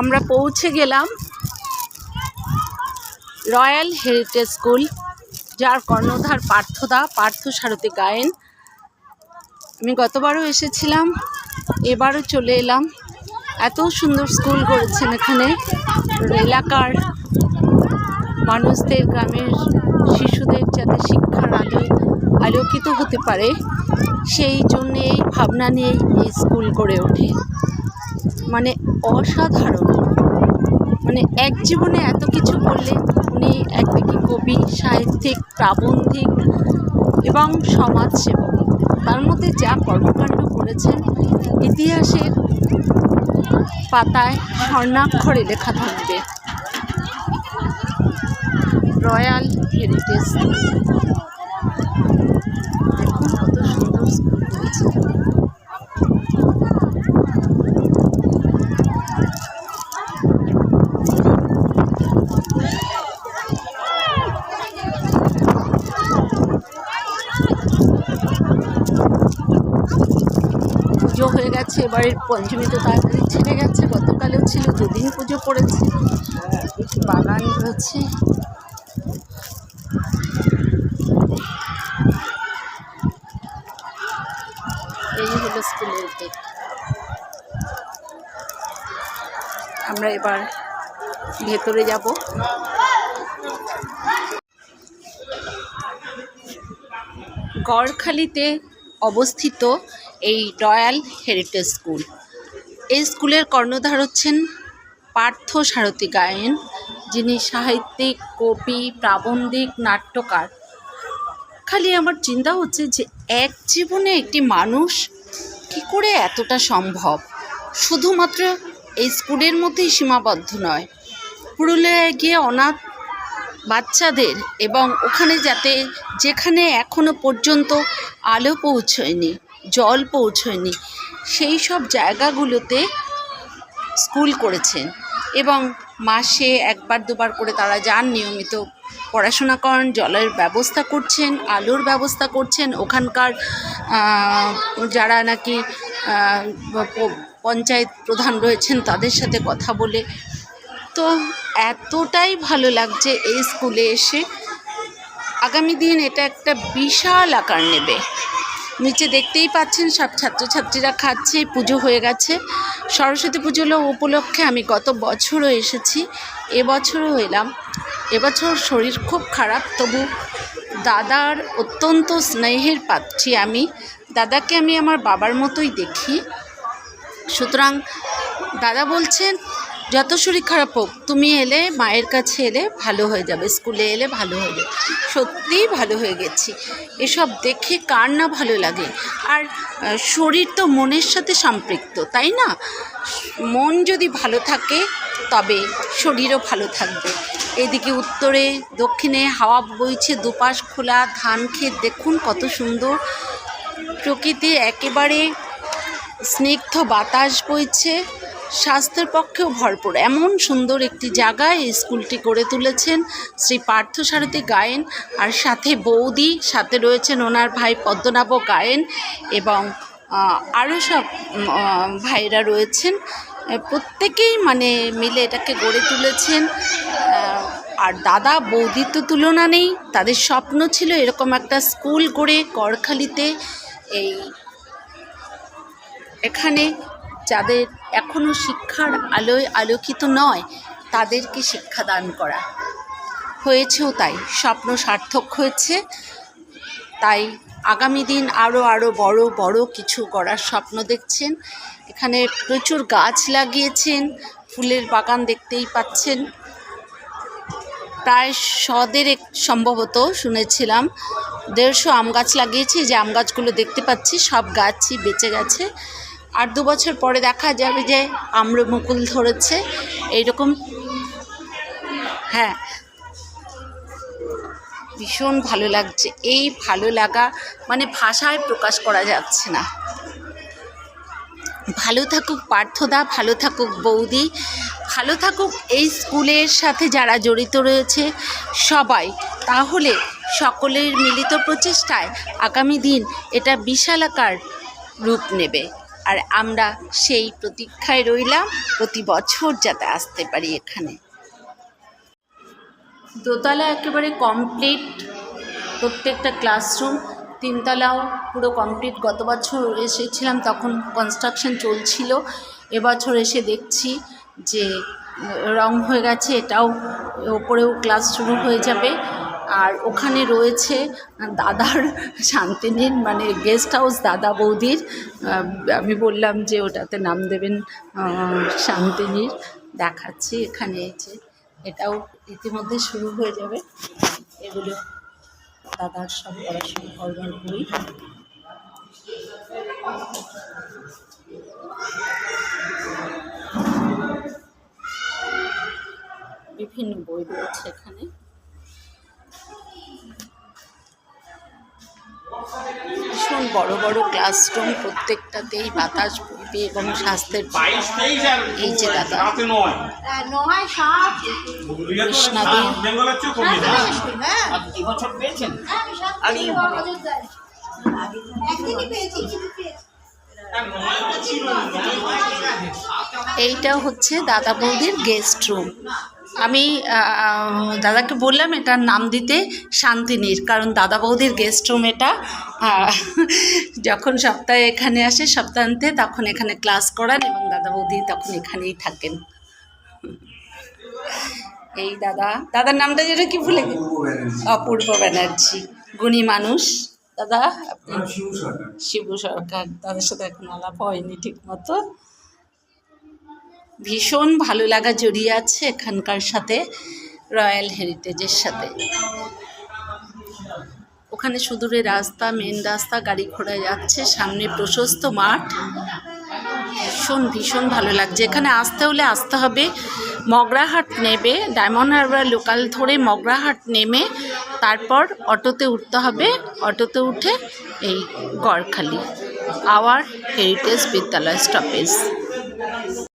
আমরা পৌঁছে গেলাম রয়্যাল হেরিটেজ স্কুল, যার কর্ণধার পার্থদা, পার্থ সারথী গায়েন। আমি গতবারও এসেছিলাম, এবারও চলে এলাম। এত সুন্দর স্কুল করেছেন এখানে। এলাকার মানুষদের, গ্রামের শিশুদের যাতে শিক্ষার আলো আলোকিত হতে পারে, সেই জন্যে এই ভাবনা নিয়েই এই স্কুল গড়ে ওঠে। মানে অসাধারণ। মানে এক জীবনে এত কিছু করলে উনি একদিকে কবি, সাহিত্যিক, প্রাবন্ধিক এবং সমাজসেবক। তার মধ্যে যা কর্মকাণ্ড করেছেন, ইতিহাসের পাতায় স্বর্ণাক্ষরে লেখা থাকবে। Royal heritage. হয়ে গেছে, এবারের পঞ্চমী তো তাড়াতাড়ি ছেড়ে গেছে, গতকালেও ছিল, দুদিন পুজো পড়েছে। বাগান রয়েছে এই হলো স্কুলের আমরা এবার ভেতরে যাব। গড়খালিতে অবস্থিত এই রয়্যাল হেরিটেজ স্কুল। এই স্কুলের কর্ণধার হচ্ছেন পার্থ সারথী গায়েন, যিনি সাহিত্যিক, কবি, প্রাবন্ধিক, নাট্যকার। খালি আমার চিন্তা হচ্ছে যে এক জীবনে একটি মানুষ কী করে এতটা সম্ভব? শুধুমাত্র এই স্কুলের মধ্যেই সীমাবদ্ধ নয়, পুরুলিয়ায় গিয়ে অনাথ বাচ্চাদের এবং ওখানে যাতে যেখানে এখনও পর্যন্ত আলো পৌঁছয়নি। জল পৌঁছয়নি। সেই সব জায়গাগুলোতে স্কুল করেছেন এবং মাসে একবার দুবার করে তারা যান, নিয়মিত পড়াশোনা করেন, জলের ব্যবস্থা করছেন, আলোর ব্যবস্থা করছেন। ওখানকার যারা নাকি পঞ্চায়েত প্রধান রয়েছেন তাদের সাথে কথা বলে। তো এতটাই ভালো লাগছে এই স্কুলে এসে। আগামী দিন এটা একটা বিশাল আকার নেবে। নিচে দেখতেই পাচ্ছেন সব ছাত্রছাত্রীরা খাচ্ছে, পুজো হয়ে গেছে। সরস্বতী পুজো উপলক্ষে আমি গত বছরও এসেছি, এবছরও এলাম। এবছর শরীর খুব খারাপ, তবু দাদার অত্যন্ত স্নেহের পাত্রী আমি। দাদাকে আমি আমার বাবার মতোই দেখি। সুতরাং দাদা বলছেন যত শরীর খারাপ হোক, তুমি এলে, মায়ের কাছে এলে ভালো হয়ে যাবে, স্কুলে এলে ভালো হয়ে যাবে। সত্যিই ভালো হয়ে গেছি। এসব দেখে কার না ভালো লাগে? আর শরীর তো মনের সাথে সম্পৃক্ত, তাই না? মন যদি ভালো থাকে, তবে শরীরও ভালো থাকবে। এদিকে উত্তরে, দক্ষিণে হাওয়া বইছে, দুপাশ খোলা, ধান ক্ষেত দেখুন কত সুন্দর। প্রকৃতি একেবারে স্নিগ্ধ বাতাস বইছে। স্বাস্থ্যের পক্ষেও ভরপুর। এমন সুন্দর একটি জায়গায় এই স্কুলটি গড়ে তুলেছেন শ্রী পার্থ সারথী গায়েন আর সাথে বৌদি, সাথে রয়েছেন ওনার ভাই পদ্মনাভ গায়েন এবং আরও সব ভাইরা রয়েছেন। প্রত্যেকেই মানে মিলে এটাকে গড়ে তুলেছেন। আর দাদা, বৌদির তো তুলনা নেই। তাদের স্বপ্ন ছিল এরকম একটা স্কুল করে করখালিতে এই, এখানে যাদের এখনও শিক্ষার আলোয় আলোকিত নয়, তাদেরকে শিক্ষাদান করা। হয়েছেও তাই, স্বপ্ন সার্থক হয়েছে। তাই আগামী দিন আরও আরও বড় বড় কিছু করার স্বপ্ন দেখছেন। এখানে প্রচুর গাছ লাগিয়েছেন, ফুলের বাগান দেখতেই পাচ্ছেন। প্রায় সদের শদেরেক সম্ভবত শুনেছিলাম, দেড়শো আম গাছ লাগিয়েছি। যে আম গাছগুলো দেখতে পাচ্ছি, সব গাছই বেঁচে গেছে। আর দু বছর পরে দেখা যাবে যে আম্র মুকুল ধরেছে, এইরকম। হ্যাঁ। ভীষণ ভালো লাগছে। এই ভালো লাগা মানে ভাষায় প্রকাশ করা যাচ্ছে না। ভালো থাকুক পার্থদা, ভালো থাকুক বৌদি, ভালো থাকুক এই স্কুলের সাথে যারা জড়িত রয়েছে সবাই। তাহলে সকলের মিলিত প্রচেষ্টায় আগামী দিন এটা বিশালাকার রূপ নেবে। আর আমরা সেই প্রতীক্ষায় রইলাম, প্রতি বছর যাতে আসতে পারি এখানে। দোতলা একেবারে কমপ্লিট প্রত্যেকটা ক্লাসরুম তিনতলাও পুরো কমপ্লিট গত বছর এসেছিলাম, তখন কনস্ট্রাকশন চলছিল। এবছর এসে দেখছি যে, রং হয়ে গেছে, এটাও ওপরেও ক্লাস শুরু হয়ে যাবে। আর ওখানে রয়েছে দাদার শান্তিনীর মানে গেস্ট হাউস দাদা বৌদির। আমি বললাম যে ওটাতে নাম দেবেন শান্তিনীর। দেখাচ্ছি এখানে যে, এটাও ইতিমধ্যে শুরু হয়ে যাবে। এগুলো দাদার সব পড়াশোনা করবার বই। বিভিন্ন বই রয়েছে এখানে। বড় বড় ক্লাসরুম প্রত্যেকটাতেই বাতাস বইবে এবং স্বাস্থ্যের এই যে দাদা। এইটা হচ্ছে দাদা বৌদির গেস্ট রুম আমি দাদাকে বললাম এটার নাম দিতে শান্তিনীর কারণ দাদা বৌদির গেস্ট রুম এটা। যখন সপ্তাহে এখানে আসে সপ্তাহান্তে তখন এখানে ক্লাস করান এবং দাদা বৌদি তখন এখানেই থাকেন। এই দাদা দাদার নামটা যেটা কি ভুলে গেছি? অপূর্ব ব্যানার্জি। গুণী মানুষ। দাদা আপনি শিবু সরকার। তাদের সাথে এখন আলাপ হয়নি ঠিক মতো ভীষণ ভালো লাগা জড়িয়ে আছে এখানকার সাথে রয়্যাল হেরিটেজের সাথে। ওখানে সুদূরে রাস্তা মেন রাস্তা, গাড়ি ঘোড়া যাচ্ছে, সামনে প্রশস্ত মাঠ। ভীষণ ভীষণ ভালো লাগছে। এখানে আসতে হলে আসতে হবে। মগরাহাট নেবে ডায়মন্ড হারবার লোকাল ধরে মগরাহাট নেমে, তারপর অটোতে উঠতে হবে। অটোতে উঠে এই গড়খালি আওয়ার হেরিটেজ বিদ্যালয় স্টপেজ